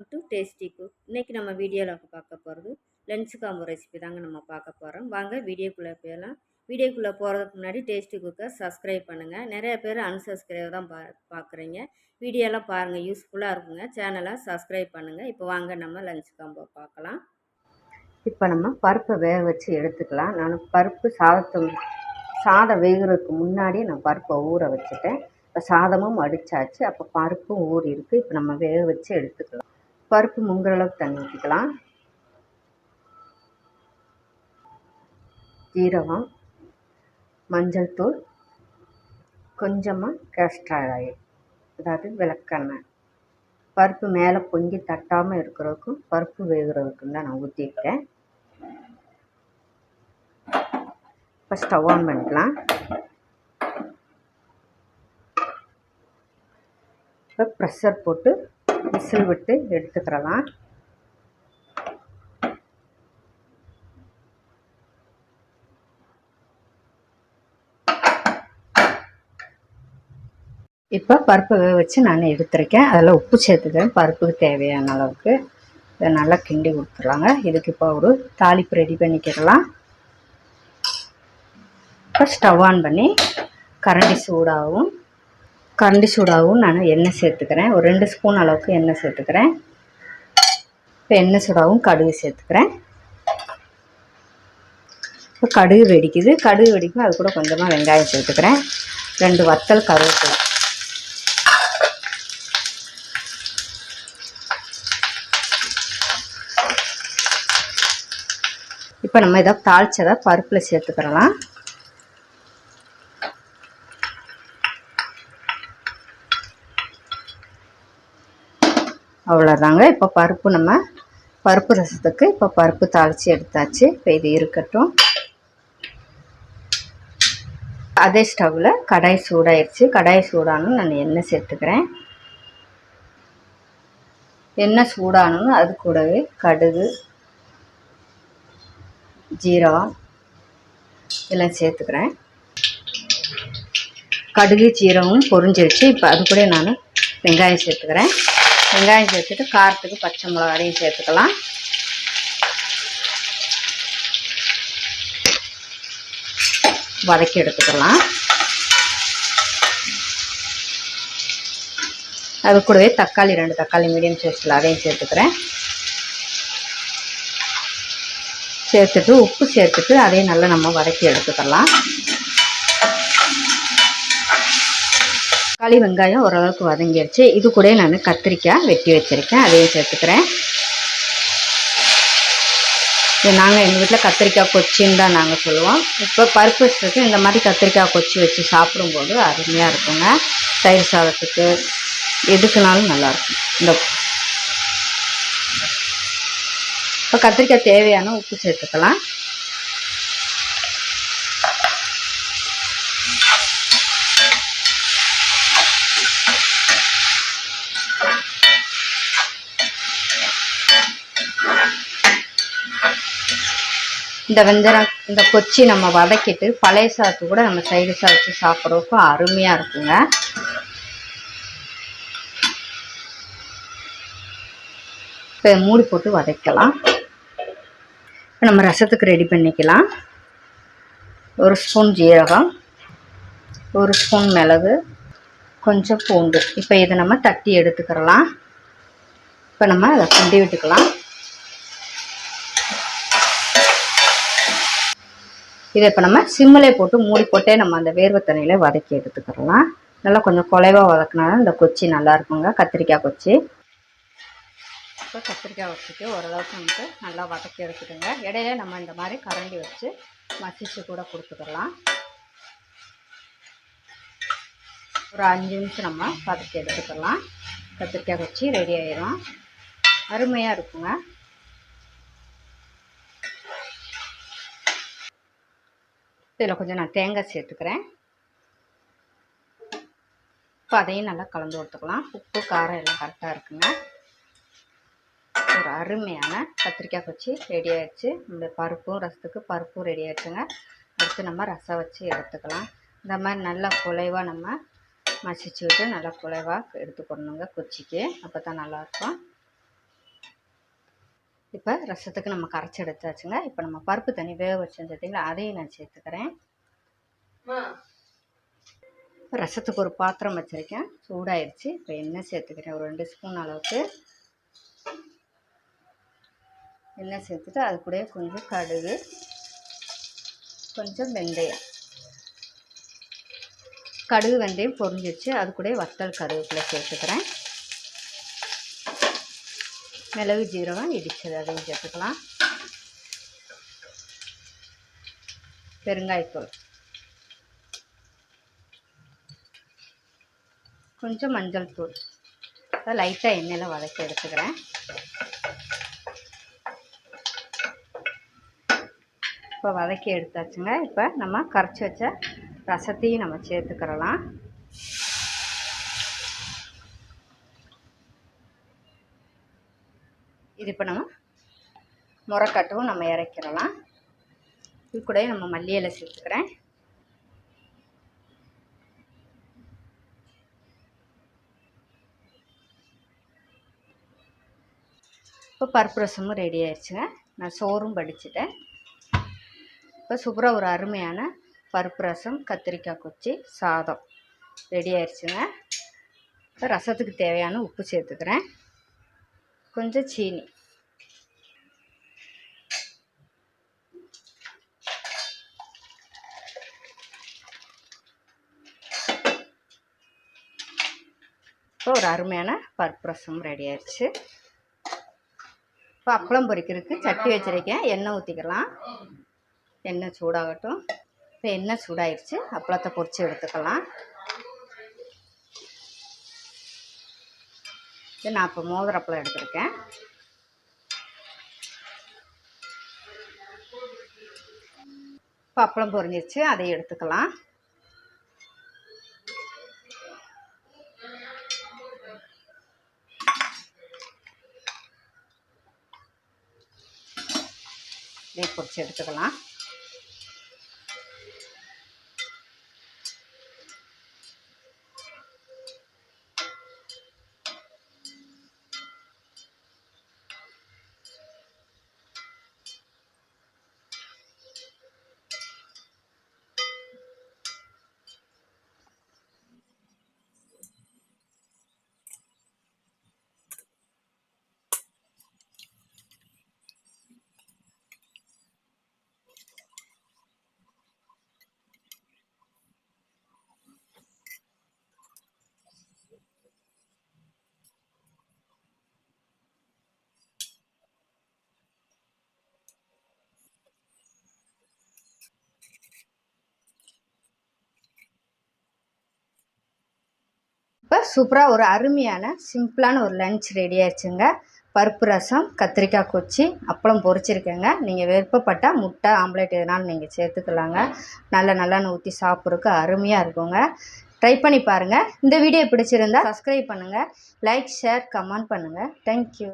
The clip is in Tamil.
டு டேஸ்டி குக் இன்றைக்கி நம்ம வீடியோவில் பார்க்க போகிறது லென்ஸ் காம்போ ரெசிபி தாங்க நம்ம பார்க்க போகிறோம் வாங்க வீடியோக்குள்ளே போயலாம் வீடியோக்குள்ளே போகிறதுக்கு முன்னாடி டேஸ்டி குக்கை சப்ஸ்கிரைப் பண்ணுங்கள் நிறைய பேர் அன்சப்ஸ்கிரைப் தான் பா பார்க்குறீங்க. வீடியோலாம் பாருங்கள் யூஸ்ஃபுல்லாக இருக்குங்க. சேனலை சப்ஸ்கிரைப் பண்ணுங்கள் இப்போ வாங்க நம்ம லன்ச் காம்போ பார்க்கலாம். இப்போ நம்ம பருப்பை வேக வச்சு எடுத்துக்கலாம். நான் பருப்பு சாதத்தை சாதம் வேகிறதுக்கு முன்னாடி நான் பருப்பை ஊற வச்சுட்டேன். இப்போ சாதமும் அடித்தாச்சு அப்போ பருப்பும் ஊறி இருக்குது இப்போ நம்ம வேக வச்சு எடுத்துக்கலாம். பருப்பு முங்குற அளவுக்கு தண்ணி ஊற்றிக்கலாம் ஜீரகம் மஞ்சள் தூள் கொஞ்சமாக கேஸ்ட்ராய்ட் ஆயில் அதாவது விளக்கெண்ணெய் பருப்பு மேலே பொங்கி தட்டாமல் இருக்கிறதுக்கும் பருப்பு வேகிறதுக்கும் தான் நான் ஊற்றிருக்கேன் இப்போ ஸ்டவ் ஆன் பண்ணிக்கலாம். இப்போ ப்ரெஷர் போட்டு விசில் விட்டு எடுத்துக்கிறலாம். இப்போ பருப்பு வேக வச்சு நான் எடுத்துருக்கேன். அதில் உப்பு சேர்த்துக்கிறேன். பருப்புக்கு தேவையான அளவுக்கு இதை நல்லா கிண்டி கொடுத்துருலாங்க இதுக்கு இப்போ ஒரு தாளிப்பு ரெடி பண்ணிக்கிடலாம். இப்போ ஸ்டவ் ஆன் பண்ணி கரண்டி சூடாகவும் கரண்டி சூடாகவும் நான் எண்ணெய் சேர்த்துக்கிறேன். ஒரு ரெண்டு ஸ்பூன் அளவுக்கு எண்ணெய் சேர்த்துக்கிறேன். இப்போ எண்ணெய் சூடாகவும் கடுகு சேர்த்துக்கிறேன். இப்போ கடுகு வெடிக்குது. கடுகு வெடிக்கும் அது கூட கொஞ்சமாக வெங்காயம் சேர்த்துக்கிறேன். ரெண்டு வத்தல் கருவேப்பிலை. இப்போ நம்ம இதை தாளிச்சதை பருப்பில் சேர்த்துக்கிறலாம். அவ்வளோதாங்க இப்போ பருப்பு நம்ம பருப்பு ரசத்துக்கு இப்போ பருப்பு தாளித்து எடுத்தாச்சு. இப்போ இது இருக்கட்டும். அதே ஸ்டவ்வில் கடாய் சூடாயிடுச்சு கடாய் சூடானும் நான் எண்ணெய் சேர்த்துக்கிறேன். எண்ணெய் சூடானும் அது கூடவே கடுகு ஜீரகம் இதெல்லாம் சேர்த்துக்கிறேன். கடுகு ஜீரகம் பொரிஞ்சிருச்சு. இப்போ அது கூட நான் வெங்காயம் சேர்த்துக்கிறேன். வெங்காயம் சேர்த்துட்டு காரத்துக்கு பச்சை மிளகாயும் சேர்த்துக்கலாம். வதக்கி எடுத்துக்கலாம். அது கூடவே தக்காளி ரெண்டு தக்காளி மீடியம் சைஸில் அதையும் சேர்த்துக்கிறேன். சேர்த்துட்டு உப்பு சேர்த்துட்டு அதையும் நல்லா நம்ம வதக்கி எடுத்துக்கலாம். தக்காளி வெங்காயம் ஓரளவுக்கு வதங்கிடுச்சு இது கூட நான் கத்திரிக்காய் வெட்டி வச்சுருக்கேன். அதையும் சேர்த்துக்கிறேன். இது நாங்கள் எங்கள் வீட்டில் கத்திரிக்காய் கொச்சின்னு தான் நாங்கள் சொல்லுவோம். இப்போ பருப்பு வச்சுருக்கு இந்த மாதிரி கத்திரிக்காய் கொச்சி வச்சு சாப்பிடும்போது அருமையாக இருக்குங்க. தயிர் சாதத்துக்கு எதுக்குனாலும் நல்லாயிருக்கும். இந்த இப்போ கத்திரிக்காய் தேவையான உப்பு சேர்த்துக்கலாம். இந்த வெந்தரம் இந்த கொச்சி நம்ம வதக்கிட்டு பழைய சாத்து கூட நம்ம சைடு வச்சு சாப்பிட்றதுக்கும் அருமையாக இருக்குங்க. இப்போ மூடி போட்டு வதக்கலாம். இப்போ நம்ம ரசத்துக்கு ரெடி பண்ணிக்கலாம். ஒரு ஸ்பூன் ஜீரகம் ஒரு ஸ்பூன் மிளகு கொஞ்சம் பூண்டு. இப்போ இதை நம்ம தட்டி எடுத்துக்கிறலாம். இப்போ நம்ம அதை கிண்டி விட்டுக்கலாம். இதை இப்போ நம்ம சிம்மிலே போட்டு மூடி போட்டே நம்ம அந்த வேர்வை தண்ணியில் வதக்கி எடுத்துக்கிறலாம் நல்லா கொஞ்சம் குலைவாக வதக்கினா இந்த கொச்சி நல்லா இருக்குங்க. கத்திரிக்காய் கொச்சி. இப்போ கத்திரிக்காய் வச்சுட்டு ஓரளவுக்கு நமக்கு நல்லா வதக்கி எடுத்துக்கோங்க. இடையில நம்ம இந்த மாதிரி கரண்டி வச்சு மசிச்சு கூட கொடுத்துக்கலாம். ஒரு அஞ்சு நிமிஷம் நம்ம வதக்கி எடுத்துக்கலாம். கத்திரிக்காய் வச்சு ரெடி ஆயிரும். அருமையாக இருக்குங்க. இதில் கொஞ்சம் நான் தேங்காய் சேர்த்துக்கிறேன். இப்போ அதையும் நல்லா கலந்து கொடுத்துக்கலாம். உப்பு காரம் எல்லாம் கரெக்டாக இருக்குங்க. ஒரு அருமையான கத்திரிக்காய் பச்சி ரெடி ஆகிடுச்சு இந்த பருப்பும் ரசத்துக்கு பருப்பும் ரெடி ஆகிடுச்சுங்க அடுத்து நம்ம ரசம் வச்சு எடுத்துக்கலாம். இந்த மாதிரி நல்லா குலைவாக நம்ம மசிச்சு விட்டு நல்லா குலைவாக எடுத்துக்கணுங்க குச்சிக்கு. அப்போ தான் நல்லாயிருக்கும். இப்போ ரசத்துக்கு நம்ம கரைச்சி எடுத்தாச்சுங்க. இப்போ நம்ம பருப்பு தண்ணி வேக வச்சோம் பார்த்தீங்களா அதையும் நான் சேர்த்துக்கிறேன். ரசத்துக்கு ஒரு பாத்திரம் வச்சுருக்கேன். சூடாயிருச்சு. இப்போ எண்ணெய் சேர்த்துக்கிறேன். ஒரு ரெண்டு ஸ்பூன் அளவுக்கு. எண்ணெய் சேர்த்துட்டு அது கூட கொஞ்சம் கடுகு. கொஞ்சம் வெந்தயம். கடுகு வெந்தயம் பொரிஞ்சிருச்சு. அது கூட வத்தல் கருவேப்பிலை சேர்த்துக்கிறேன். மிளகு ஜீரகம் இடித்தது அதையும் சேர்த்துக்கலாம். பெருங்காயத்தூள் கொஞ்சம் மஞ்சள் தூள். லைட்டாக எண்ணெயில் வதக்கி எடுத்துக்கிறேன். இப்போ வதக்கி எடுத்தாச்சுங்க. இப்போ நம்ம கரைச்சி வச்ச ரசத்தையும் நம்ம சேர்த்துக்கிறலாம். இப்போ நம்ம முறைக்கட்டவும் நம்ம இறக்கிடலாம் இது கூட நம்ம மல்லி இலை சேர்த்துக்கிறேன். இப்போ பருப்பு ரசமும் ரெடி ஆயிடுச்சுங்க. நான் சோறும் படிச்சுட்டேன் இப்போ சூப்பராக ஒரு அருமையான பருப்பு ரசம் கத்திரிக்காய் குச்சி சாதம் ரெடி ஆயிடுச்சுங்க. இப்போ ரசத்துக்கு தேவையான உப்பு சேர்த்துக்கிறேன். கொஞ்சம் சீனி. இப்போ ஒரு அருமையான பருப்பு ரசம் ரெடி ஆயிடுச்சு. இப்போ அப்பளம் பொரிக்கிறதுக்கு சட்டி வச்சுருக்கேன். எண்ணெய் ஊற்றிக்கலாம் எண்ணெய் சூடாகட்டும். இப்போ எண்ணெய் சூடாயிருச்சு. அப்பளத்தை பொரித்து எடுத்துக்கலாம். இது நான் இப்போ மோதிரப்பளம் எடுத்திருக்கேன். இப்போ அப்பளம் பொரிஞ்சிருச்சு. அதை எடுத்துக்கலாம். இதை பொரிச்சு எடுத்துக்கலாம். சூப்பராக ஒரு அருமையான சிம்பிளான ஒரு லன்ச் ரெடி ஆயிடுச்சுங்க. பருப்பு ரசம் கத்திரிக்காய் கொச்சி அப்பளம் பொரிச்சிருக்கேங்க. நீங்கள் விருப்பப்பட்டால் முட்டை ஆம்லேட் எதனாலும் நீங்கள் சேர்த்துக்கலாங்க. நல்ல நல்லெண்ணெய் ஊற்றி சாப்பிட்றதுக்கு அருமையாக இருக்குங்க. ட்ரை பண்ணி பாருங்கள் இந்த வீடியோ பிடிச்சிருந்தா சப்ஸ்கிரைப் பண்ணுங்கள் லைக் ஷேர் கமெண்ட் பண்ணுங்கள் தேங்க்யூ